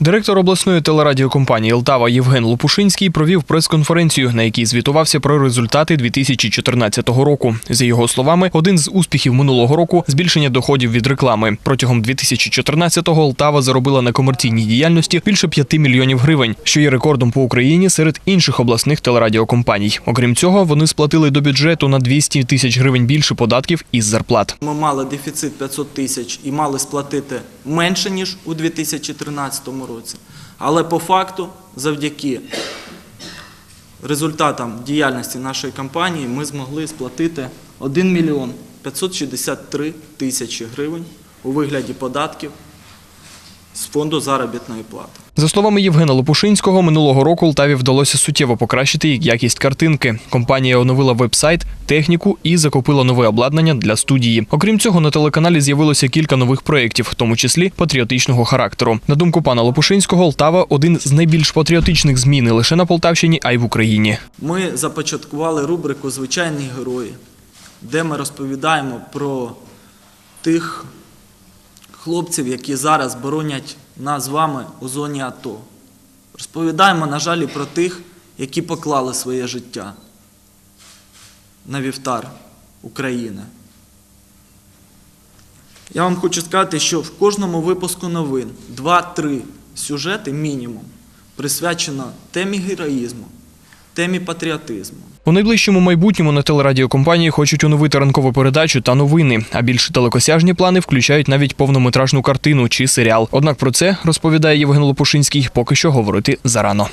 Директор обласної телерадіокомпанії «Лтава» Євген Лопушинський провів прес-конференцію, на якій звітувався про результати 2014 року. За його словами, один з успіхів минулого року збільшення доходів від реклами. Протягом 2014-го «Лтава» заробила на комерційній діяльності більше 5 мільйонів гривень, що є рекордом по Україні серед інших обласних телерадіокомпаній. Окрім цього, вони сплатили до бюджету на 200 тисяч гривень більше податків із зарплат. Ми мали дефіцит 500 тисяч і мали сплатити менше, ніж у 2013 році. Але по факту, завдяки результатам діяльності нашої компанії, ми змогли сплатити 1 мільйон 563 тисячі гривень у вигляді податків з фонду заробітної плати. За словами Євгена Лопушинського, минулого року Лтаві вдалося суттєво покращити якість картинки. Компанія оновила веб-сайт, техніку і закупила нове обладнання для студії. Окрім цього, на телеканалі з'явилося кілька нових проєктів, в тому числі патріотичного характеру. На думку пана Лопушинського, Лтава один з найбільш патріотичних ЗМІ не лише на Полтавщині, а й в Україні. Ми започаткували рубрику Звичайні герої, де ми розповідаємо про тих хлопців, які зараз боронять нас з вами у зоні АТО. Розповідаємо, на жаль, про тих, які поклали своє життя на вівтар України. Я вам хочу сказати, що в кожному випуску новин 2-3 сюжети мінімум присвячено темі героїзму, темі патріотизму. У найближчому майбутньому на телерадіокомпанії хочуть оновити ранкову передачу та новини. А більш далекосяжні плани включають навіть повнометражну картину чи серіал. Однак про це розповідає Євген Лопушинський, поки що говорити зарано.